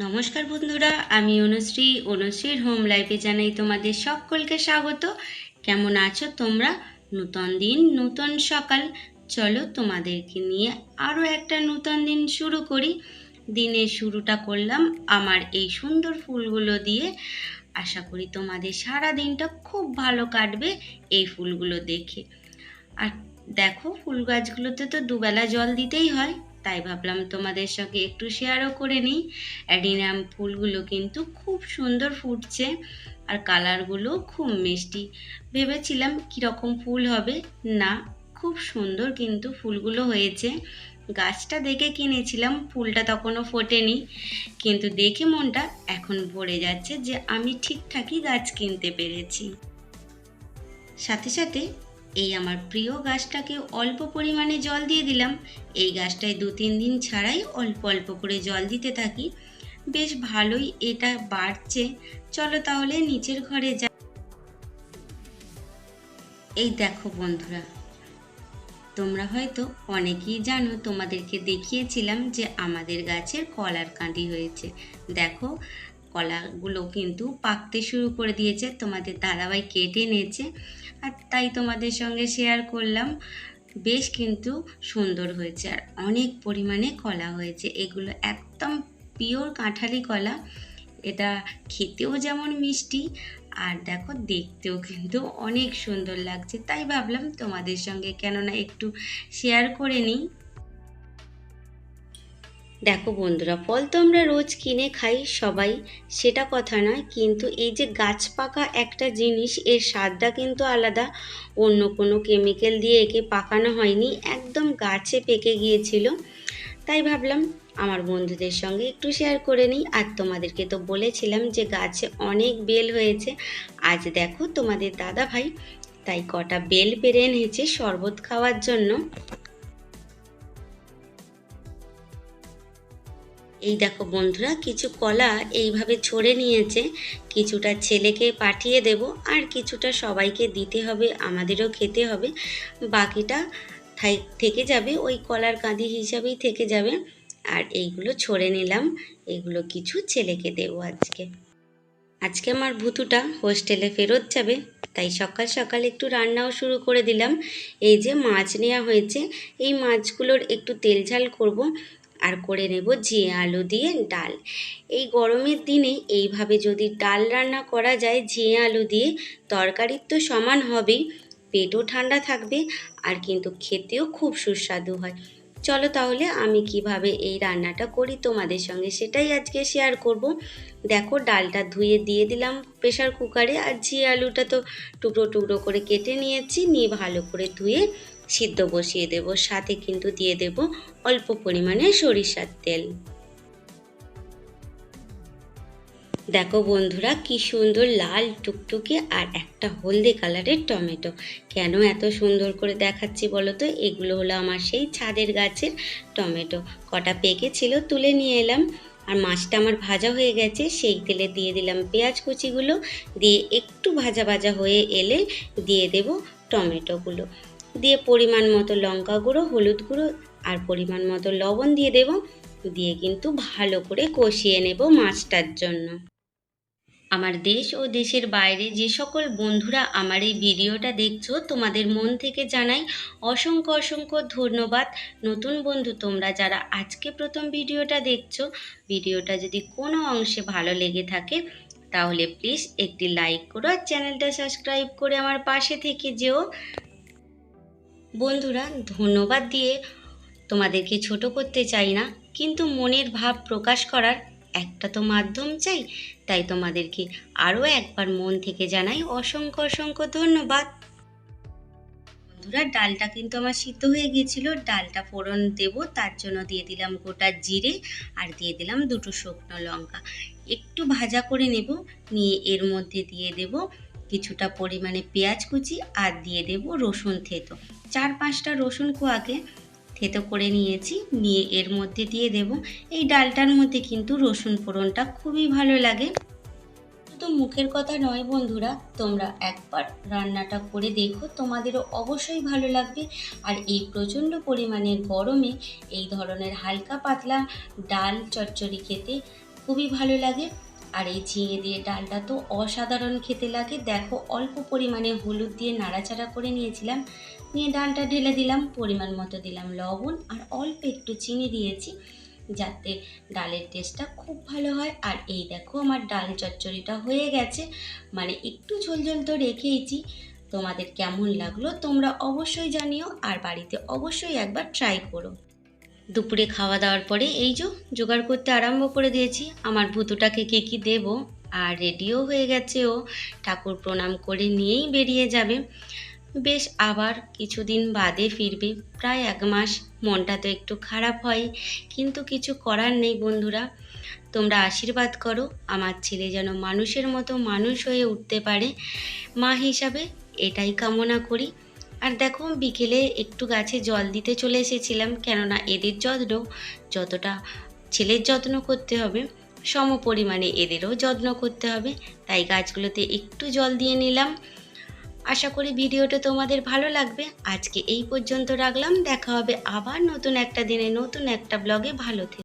নমস্কার বন্ধুরা, আমি অনুশ্রী। অনুশ্রীর হোম লাইফে জানাই তোমাদের সকলকে স্বাগত। কেমন আছো তোমরা? নূতন দিন, নূতন সকাল। চলো তোমাদেরকে নিয়ে আরও একটা নূতন দিন শুরু করি। দিনের শুরুটা করলাম আমার এই সুন্দর ফুলগুলো দিয়ে। আশা করি তোমাদের সারা দিনটা খুব ভালো কাটবে এই ফুলগুলো দেখে। আর দেখো, ফুল গাছগুলোতে তো দুবেলা জল দিতেই হয়। তাই ভাবলাম তোমাদের সঙ্গে একটু শেয়ারও করে নিই। অ্যাডিনাম ফুলগুলো কিন্তু খুব সুন্দর ফুটছে আর কালারগুলো খুব মিষ্টি। ভেবেছিলাম কীরকম ফুল হবে। না, খুব সুন্দর কিন্তু ফুলগুলো হয়েছে। গাছটা দেখে কিনেছিলাম, ফুলটা তখনও ফোটেনি। কিন্তু দেখে মনটা এখন ভরে যাচ্ছে যে আমি ঠিকঠাকই গাছ কিনতে পেরেছি। সাথে সাথে এই আমার প্রিয় গাছটাকে অল্প পরিমাণে জল দিয়ে দিলাম। এই গাছটায় দু তিন দিন ছাড়াই অল্প অল্প করে জল দিতে থাকি। বেশ ভালোই এটা বাড়ছে। চলো তাহলে নিচের ঘরে যা। এই দেখো বন্ধুরা, তোমরা হয়তো অনেকেই জানো, তোমাদেরকে দেখিয়েছিলাম যে আমাদের গাছের কলার কাঁদি হয়েছে। দেখো কলাগুলো কিন্তু পাকতে শুরু করে দিয়েছে। তোমাদের দাদাভাই কেটে নিয়েছে আর তাই তোমাদের সঙ্গে শেয়ার করলাম। বেশ কিন্তু সুন্দর হয়েছে আর অনেক পরিমাণে কলা হয়েছে। এগুলো একদম পিওর কাঁঠালি কলা। এটা খেতেও যেমন মিষ্টি আর দেখো দেখতেও কিন্তু অনেক সুন্দর লাগছে। তাই ভাবলাম তোমাদের সঙ্গে কেননা একটু শেয়ার করে নিই। দেখো বন্ধুরা, ফল তো আমরা রোজ কিনে খাই সবাই, সেটা কথা নয়, কিন্তু এই যে গাছ পাকা একটা জিনিস, এর স্বাদটা কিন্তু আলাদা। অন্য কোনো কেমিক্যাল দিয়ে একে পাকানো হয়নি, একদম গাছে পেকে গিয়েছিল। তাই ভাবলাম আমার বন্ধুদের সঙ্গে একটু শেয়ার করে নিই। আর তোমাদেরকে তো বলেছিলাম যে গাছে অনেক বেল হয়েছে, আজ দেখো তোমাদের দাদা ভাই তাই কটা বেল পেরে এনেছে শরবত খাওয়ার জন্য। এই দেখো বন্ধুরা, কিছু কলা এইভাবে ছড়ে নিয়েছে। কিছুটা ছেলেকে পাঠিয়ে দেব আর কিছুটা সবাইকে দিতে হবে, আমাদেরও খেতে হবে। বাকিটা থেকে যাবে, ওই কলার কাঁদি হিসাবেই থেকে যাবে। আর এইগুলো ছড়ে নিলাম, এগুলো কিছু ছেলেকে দেবো আজকে। আজকে আমার ভুতুটা হোস্টেলে ফেরত যাবে, তাই সকাল সকাল একটু রান্নাও শুরু করে দিলাম। এই যে মাছ নেওয়া হয়েছে, এই মাছগুলোর একটু তেল ঝাল করব। আর করে নেব জিয়ে আলু দিয়ে ডাল। এই গরমের দিনে এইভাবে যদি ডাল রান্না করা যায় ঝিঙে আলু দিয়ে তরকারির তো সমান হবেই, পেটও ঠান্ডা থাকবে আর কিন্তু খেতেও খুব সুস্বাদু হয়। চলো তাহলে আমি কীভাবে এই রান্নাটা করি তোমাদের সঙ্গে সেটাই আজকে শেয়ার করব। দেখো ডালটা ধুয়ে দিয়ে দিলাম প্রেশার কুকারে আর ঝি আলুটা তো টুকরো টুকরো করে কেটে নিয়েছি, নিয়ে ভালো করে ধুয়ে সিদ্ধ বসিয়ে দেব, সাথে কিন্তু দিয়ে দেব অল্প পরিমাণে সরিষার তেল। দেখো বন্ধুরা, কি সুন্দর লাল টুকটুকে আর একটা হলদে কালারের টমেটো। কেন এত সুন্দর করে দেখাচ্ছি বলো তো? এগুলো হলো আমার সেই ছাদের গাছের টমেটো। কটা পেকেছিল তুলে নিয়ে এলাম। আর মাছটা আমার ভাজা হয়ে গেছে, সেই তেলে দিয়ে দিলাম পেঁয়াজ কুচিগুলো। দিয়ে একটু ভাজা ভাজা হয়ে এলে দিয়ে দেব টমেটোগুলো। দিয়ে পরিমাণ মতো লঙ্কা গুঁড়ো, হলুদ গুঁড়ো আর পরিমাণ মতো লবণ দিয়ে দেব। দিয়ে কিন্তু ভালো করে কষিয়ে নেব মাছটার জন্য। আমার দেশ ও দেশের বাইরে যে সকল বন্ধুরা আমার এই ভিডিওটা দেখছ, তোমাদের মন থেকে জানাই অসংখ্য অসংখ্য ধন্যবাদ। নতুন বন্ধু তোমরা যারা আজকে প্রথম ভিডিওটা দেখছ, ভিডিওটা যদি কোনো অংশে ভালো লেগে থাকে, তাহলে প্লিজ একটি লাইক করো আর চ্যানেলটা সাবস্ক্রাইব করে আমার পাশে থেকে যেও। বন্ধুরা, ধন্যবাদ দিয়ে তোমাদেরকে ছোট করতে চাই না, কিন্তু মনের ভাব প্রকাশ করার একটা তো মাধ্যম চাই। তাই তোমাদেরকে আরও একবার মন থেকে জানাই অসংখ্য অসংখ্য ধন্যবাদ। বন্ধুরা, ডালটা কিন্তু আমার সিদ্ধ হয়ে গিয়েছিল। ডালটা ফোড়ন দেব, তার জন্য দিয়ে দিলাম গোটা জিরে আর দিয়ে দিলাম দুটো শুকনো লঙ্কা। একটু ভাজা করে নেব, নিয়ে এর মধ্যে দিয়ে দেব কিছুটা পরিমাণে পেঁয়াজ কুচি আর দিয়ে দেব রসুন থেতো। চার পাঁচটা রসুন কোয়াকে থেতো করে নিয়েছি, নিয়ে এর মধ্যে দিয়ে দেব। এই ডালটার মধ্যে কিন্তু রসুন ফোড়নটা খুবই ভালো লাগে। শুধু মুখের কথা নয় বন্ধুরা, তোমরা একবার রান্নাটা করে দেখো, তোমাদেরও অবশ্যই ভালো লাগবে। আর এই প্রচণ্ড পরিমাণের গরমে এই ধরনের হালকা পাতলা ডাল চচ্চড়ি খেতে খুবই ভালো লাগে। আর এই ঝিঙে দিয়ে ডালটা তো অসাধারণ খেতে লাগে। দেখো, অল্প পরিমাণে হলুদ দিয়ে নাড়াচাড়া করে নিয়েছিলাম। নিয়ে ডালটা ঢেলে দিলাম, পরিমাণ মতো দিলাম লবণ আর অল্প একটু চিনি দিয়েছি যাতে ডালের টেস্টটা খুব ভালো হয়। আর এই দেখো, আমার ডাল চচ্চড়িটা হয়ে গেছে। মানে একটু ঝোল ঝোল তো রেখেইছি। তোমাদের কেমন লাগল তোমরা অবশ্যই জানিও আর বাড়িতে অবশ্যই একবার ট্রাই করো। দুপুরে খাওয়া দাওয়ার পরে এই যে জোগাড় করতে আরম্ভ করে দিয়েছি। আমার ভুতুটাকে কে কী দেবো? আর রেডিও হয়ে গেছে ও। ঠাকুর প্রণাম করে নিয়েই বেরিয়ে যাবে। বেশ আবার কিছুদিন বাদে ফিরবে। প্রায় এক মাস। মনটা তো একটু খারাপ হয়। কিন্তু কিছু করার নেই বন্ধুরা। তোমরা আশীর্বাদ করো। আমার ছেলে যেন মানুষের মতো মানুষ হয়ে উঠতে পারে। মা হিসাবে এটাই কামনা করি। আর দেখো, বিকেলে একটু গাছে জল দিতে চলে এসেছিলাম, কেননা এদের যত্ন যতটা ছেলের যত্ন করতে হবে, সম পরিমাণে এদেরও যত্ন করতে হবে। তাই গাছগুলোতে একটু জল দিয়ে নিলাম। আশা করি ভিডিওটা তোমাদের ভালো লাগবে। আজকে এই পর্যন্ত রাখলাম। দেখা হবে আবার নতুন একটা দিনে, নতুন একটা ব্লগে। ভালো থেকে।